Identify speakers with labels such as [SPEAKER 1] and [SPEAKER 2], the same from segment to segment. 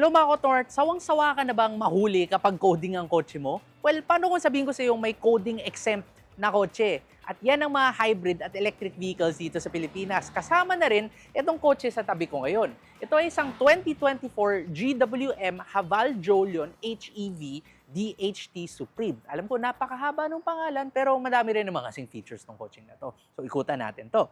[SPEAKER 1] Hello mga Kotort, sawang-sawa ka na bang mahuli kapag coding ang kotse mo? Well, paano kung sabihin ko sa iyo may coding exempt na kotse? At yan ang mga hybrid at electric vehicles dito sa Pilipinas. Kasama na rin itong kotse sa tabi ko ngayon. Ito ay isang 2024 GWM Haval Jolion HEV DHT Supreme. Alam ko, napakahaba ng pangalan, pero madami rin naman kasing features ng kotse na to. So, ikutan natin to.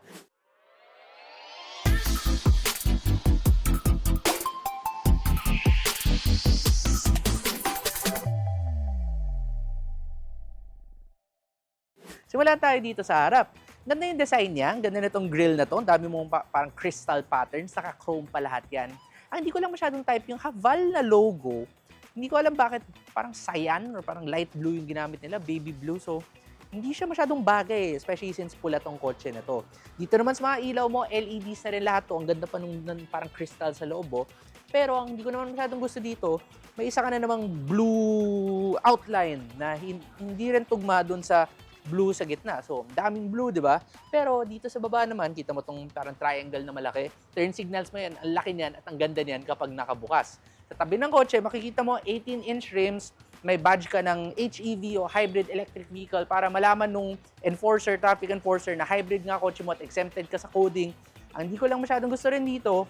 [SPEAKER 1] Simula tayo dito sa harap. Ganda yung design niya, ganda nitong grill na to. Ang dami mong pa- parang crystal patterns, naka-chrome pa lahat yan. Ang hindi ko lang masyadong type yung Haval na logo. Hindi ko alam bakit parang cyan or parang light blue yung ginamit nila, baby blue. So, hindi siya masyadong bagay, especially since pula tong kotse na to. Dito naman sa mga ilaw mo, LEDs na rin lahat to. Ang ganda pa nung, nung parang crystal sa loob. oh. Pero ang hindi ko naman masyadong gusto dito, may isa ka na namang blue outline na hin- hindi rin tugma dun sa blue sa gitna. So, daming blue, di ba? Pero dito sa baba naman, kita mo tong parang triangle na malaki. Turn signals mo yan, ang laki niyan at ang ganda niyan kapag nakabukas. Sa tabi ng kotse, makikita mo 18-inch rims, may badge ka ng HEV o hybrid electric vehicle para malaman nung enforcer, traffic enforcer na hybrid nga kotse mo at exempted ka sa coding. Ang hindi ko lang masyadong gusto rin dito,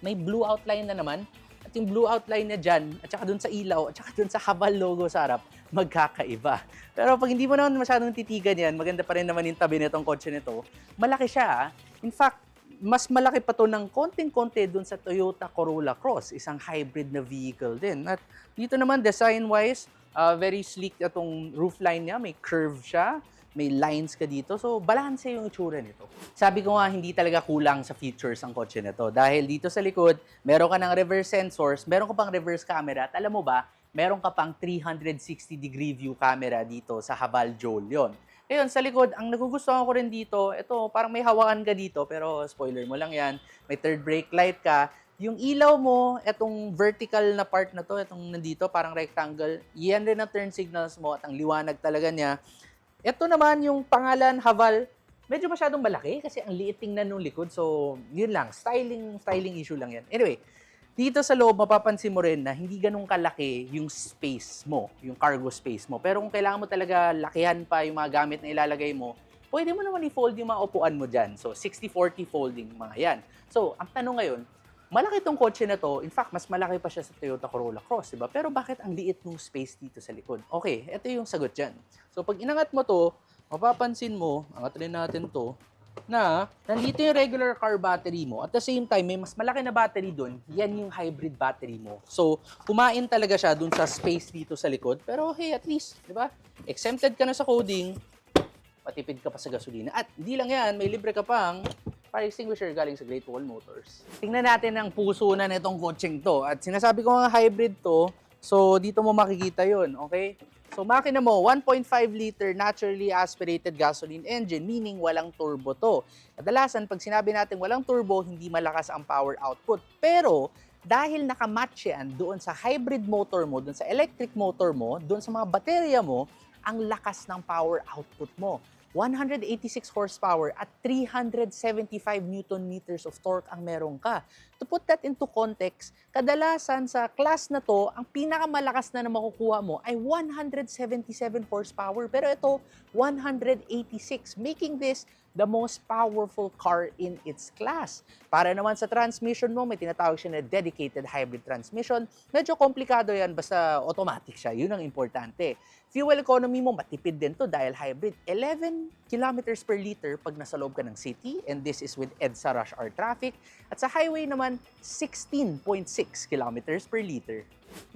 [SPEAKER 1] may blue outline na naman. Yung blue outline na dyan, at saka dun sa ilaw, at saka dun sa Haval logo sa harap, magkakaiba. Pero pag hindi mo naman masyadong titigan yan, maganda pa rin naman yung tabi nitong kotse nito, malaki siya. ah. In fact, mas malaki pa to ng konting-konti dun sa Toyota Corolla Cross, isang hybrid na vehicle din. At dito naman, design-wise, ah, very sleek itong roofline niya, may curve siya, may lines ka dito. So, balanse yung itsura nito. Sabi ko nga, hindi talaga kulang sa features ang kotse na to. Dahil dito sa likod, meron ka ng reverse sensors, meron ka pang reverse camera. At alam mo ba, meron ka pang 360 degree view camera dito sa Haval Jolion. Ngayon, sa likod, ang nagugustuhan ko rin dito, ito, parang may hawakan ka dito, pero spoiler mo lang yan. May third brake light ka. Yung ilaw mo, itong vertical na part na to, itong nandito, parang rectangle, yan rin ang turn signals mo at ang liwanag talaga niya. Ito naman yung pangalan Haval, medyo masyadong malaki kasi ang liit tingnan nung likod. So, yun lang, styling styling issue lang yan. Anyway, dito sa loob, mapapansin mo rin na hindi ganun kalaki yung space mo, yung cargo space mo. Pero kung kailangan mo talaga lakihan pa yung mga gamit na ilalagay mo, pwede mo naman i-fold yung mga upuan mo dyan. So, 60-40 folding, mga yan. So, ang tanong ngayon, malaki tong kotse na to. In fact, mas malaki pa siya sa Toyota Corolla Cross, di ba? Pero bakit ang liit ng space dito sa likod? Okay, ito yung sagot dyan. So, pag inangat mo to, mapapansin mo, angat rin natin to, na nandito yung regular car battery mo. At the same time, may mas malaki na battery dun. Yan yung hybrid battery mo. So, kumain talaga siya dun sa space dito sa likod. Pero hey, at least, di ba? Exempted ka na sa coding, patipid ka pa sa gasolina. At hindi lang yan, may libre ka pang fire extinguisher galing sa Great Wall Motors. Tingnan natin ang puso na nitong coaching to. At sinasabi ko nga hybrid to, so dito mo makikita yon okay? So makina mo, 1.5 liter naturally aspirated gasoline engine, meaning walang turbo to. Kadalasan, pag sinabi natin walang turbo, hindi malakas ang power output. Pero, dahil nakamatch yan doon sa hybrid motor mo, doon sa electric motor mo, doon sa mga baterya mo, ang lakas ng power output mo. 186 horsepower at 375 newton meters of torque ang meron ka. To put that into context, kadalasan sa class na to, ang pinakamalakas na na makukuha mo ay 177 horsepower. Pero ito, 186, making this the most powerful car in its class. Para naman sa transmission mo, may tinatawag siya na dedicated hybrid transmission. Medyo komplikado yan, basta automatic siya. Yun ang importante. Fuel economy mo, matipid din to dahil hybrid. 11 kilometers per liter pag nasa loob ka ng city, and this is with EDSA rush hour traffic. At sa highway naman, 16.6 kilometers per liter.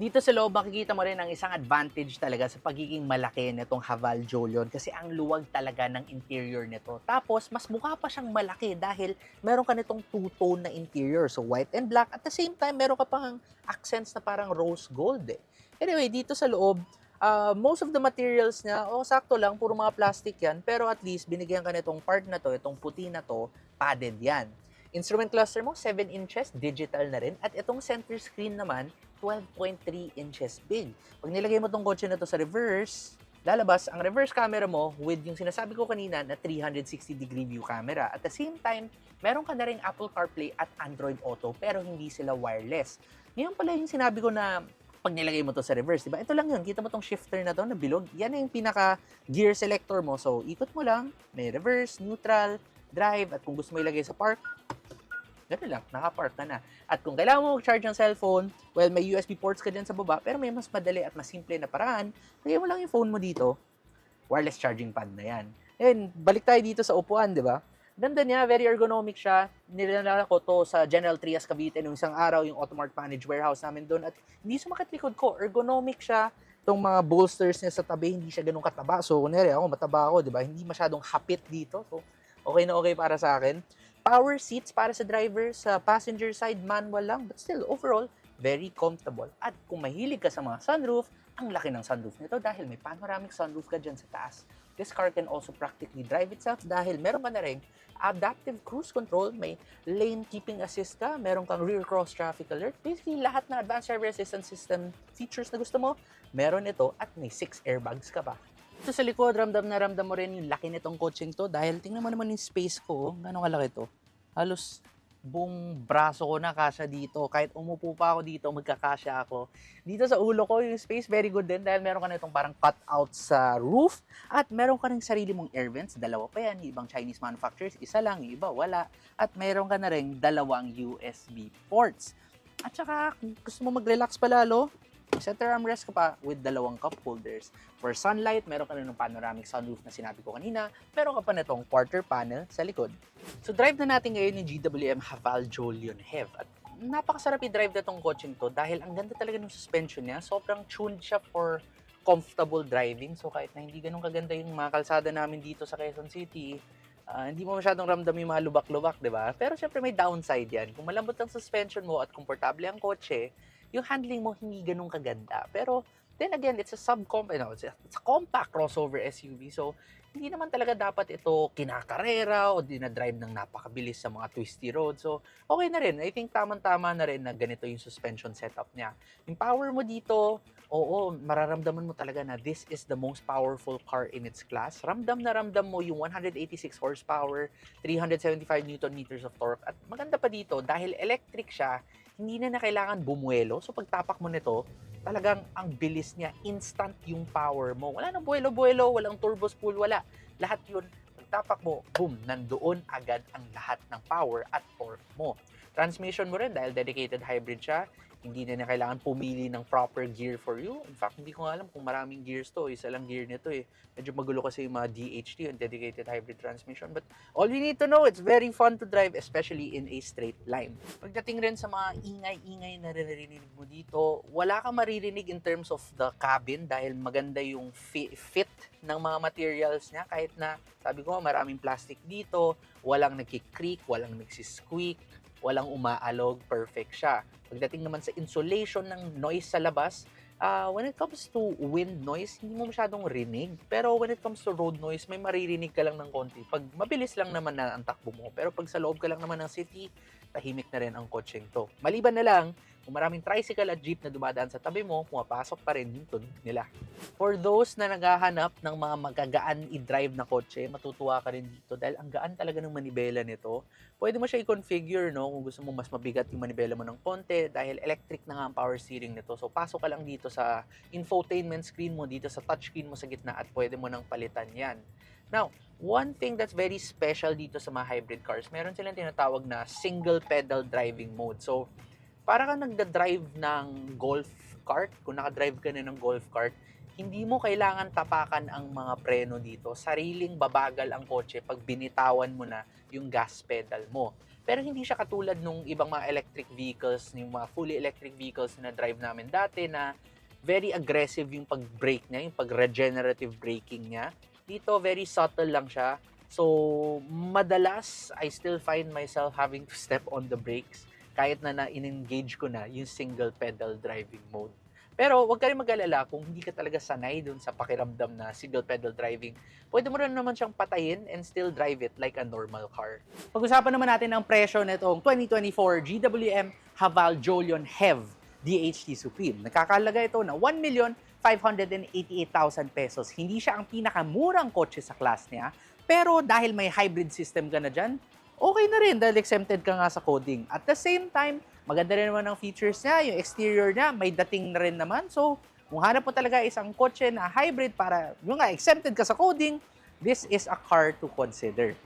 [SPEAKER 1] Dito sa loob, makikita mo rin ang isang advantage talaga sa pagiging malaki nitong Haval Jolion kasi ang luwag talaga ng interior nito. Tapos, mas mukha pa siyang malaki dahil meron ka nitong two-tone na interior. So, white and black. At the same time, meron ka pang accents na parang rose gold eh. Anyway, dito sa loob, uh, most of the materials niya, oh, sakto lang, puro mga plastic yan. Pero at least, binigyan ka nitong part na to, itong puti na to, padded yan. Instrument cluster mo, 7 inches, digital na rin. At itong center screen naman, 12.3 inches big. Pag nilagay mo tong kotse na to sa reverse, lalabas ang reverse camera mo with yung sinasabi ko kanina na 360 degree view camera. At the same time, meron ka na rin Apple CarPlay at Android Auto pero hindi sila wireless. Ngayon pala yung sinabi ko na pag nilagay mo to sa reverse, di ba? Ito lang yun. Kita mo tong shifter na to na bilog. Yan yung pinaka gear selector mo. So, ikot mo lang. May reverse, neutral, drive. At kung gusto mo ilagay sa park, ganun lang. Naka-park ka na. At kung kailangan mo charge ang cellphone, well, may USB ports ka dyan sa baba, pero may mas madali at mas simple na paraan. Lagay mo lang yung phone mo dito. Wireless charging pad na yan. And balik tayo dito sa upuan, di ba? Ganda niya, very ergonomic siya. Nilalala ko to sa General Trias Cavite nung isang araw, yung Automart Managed Warehouse namin doon. At hindi sumakit likod ko, ergonomic siya. Itong mga bolsters niya sa tabi, hindi siya ganun kataba. So, kunwari ako, mataba ako, di ba? Hindi masyadong hapit dito. So, okay na okay para sa akin. Power seats para sa driver, sa passenger side, manual lang. But still, overall, very comfortable. At kung mahilig ka sa mga sunroof, ang laki ng sunroof nito dahil may panoramic sunroof ka dyan sa taas. This car can also practically drive itself dahil meron ka na rin adaptive cruise control, may lane keeping assist ka, meron kang rear cross traffic alert. Basically, lahat ng advanced driver assistance system features na gusto mo, meron ito at may 6 airbags ka pa. Ito sa likod, ramdam na ramdam mo rin yung laki nitong coaching to dahil tingnan mo naman yung space ko, gano'ng kalaki to. Halos buong braso ko na kasya dito. Kahit umupo pa ako dito, magkakasya ako. Dito sa ulo ko, yung space very good din dahil meron ka na itong parang cut out sa roof at meron ka rin sarili mong air vents. Dalawa pa yan. Yung ibang Chinese manufacturers, isa lang. Yung iba, wala. At meron ka na rin dalawang USB ports. At saka, kung gusto mo mag-relax palalo, center armrest ka pa with dalawang cup holders. For sunlight, meron ka na ng panoramic sunroof na sinabi ko kanina. Meron ka pa na itong quarter panel sa likod. So drive na natin ngayon yung GWM Haval Jolion HEV. At napakasarap i-drive na tong coaching to dahil ang ganda talaga ng suspension niya. Sobrang tuned siya for comfortable driving. So kahit na hindi ganun kaganda yung mga kalsada namin dito sa Quezon City, ah, hindi mo masyadong ramdam yung mga lubak-lubak, di ba? Pero syempre may downside yan. Kung malambot ang suspension mo at komportable ang kotse, yung handling mo hindi ganun kaganda. Pero then again, it's a subcomp, you know, it's a, it's a compact crossover SUV. So hindi naman talaga dapat ito kinakarera o dinadrive ng napakabilis sa mga twisty road. So, okay na rin. I think tamang-tama na rin na ganito yung suspension setup niya. Yung power mo dito, oo, mararamdaman mo talaga na this is the most powerful car in its class. Ramdam na ramdam mo yung 186 horsepower, 375 newton meters of torque. At maganda pa dito, dahil electric siya, hindi na na kailangan bumuelo. So, pagtapak mo nito, talagang ang bilis niya, instant yung power mo. Wala nang buwelo-buwelo, walang turbo spool, wala. Lahat yun, pagtapak mo, boom, nandoon agad ang lahat ng power at torque mo. Transmission mo rin dahil dedicated hybrid siya, hindi na na kailangan pumili ng proper gear for you. In fact, hindi ko alam kung maraming gears to. Isa lang gear nito eh. Medyo magulo kasi yung mga DHT, yung dedicated hybrid transmission. But all you need to know, it's very fun to drive, especially in a straight line. Pagdating rin sa mga ingay-ingay na naririnig mo dito, wala kang maririnig in terms of the cabin dahil maganda yung fi- fit ng mga materials niya. Kahit na, sabi ko, maraming plastic dito, walang nagkikreak, walang nagsisqueak, walang umaalog, perfect siya. Pagdating naman sa insulation ng noise sa labas, ah, when it comes to wind noise, hindi mo masyadong rinig. Pero when it comes to road noise, may maririnig ka lang ng konti. Pag mabilis lang naman na ang takbo mo. Pero pag sa loob ka lang naman ng city, tahimik na rin ang kotseng to. Maliban na lang, kung maraming tricycle at jeep na dumadaan sa tabi mo, pumapasok pa rin yung nila. For those na naghahanap ng mga magagaan i-drive na kotse, matutuwa ka rin dito dahil ang gaan talaga ng manibela nito. Pwede mo siya i-configure no, kung gusto mo mas mabigat yung manibela mo ng konti dahil electric na nga ang power steering nito. So pasok ka lang dito sa infotainment screen mo, dito sa touchscreen mo sa gitna at pwede mo nang palitan yan. Now, one thing that's very special dito sa mga hybrid cars, meron silang tinatawag na single pedal driving mode. So, para ka nagda-drive ng golf cart, kung nakadrive ka na ng golf cart, hindi mo kailangan tapakan ang mga preno dito. Sariling babagal ang kotse pag binitawan mo na yung gas pedal mo. Pero hindi siya katulad nung ibang mga electric vehicles, yung mga fully electric vehicles na drive namin dati na very aggressive yung pag-brake niya, yung pag-regenerative braking niya. Dito, very subtle lang siya. So, madalas, I still find myself having to step on the brakes kahit na na-engage ko na yung single pedal driving mode. Pero wag ka rin mag-alala kung hindi ka talaga sanay dun sa pakiramdam na single pedal driving. Pwede mo rin naman siyang patayin and still drive it like a normal car. Pag-usapan naman natin ang presyo nitong 2024 GWM Haval Jolion HEV. DHT Supreme. Nakakalaga ito na 1,588,000 pesos. Hindi siya ang pinakamurang kotse sa class niya, pero dahil may hybrid system ka na dyan, okay na rin dahil exempted ka nga sa coding. At the same time, maganda rin naman ang features niya, yung exterior niya, may dating na rin naman. So, kung hanap mo talaga isang kotse na hybrid para, yung nga, exempted ka sa coding, this is a car to consider.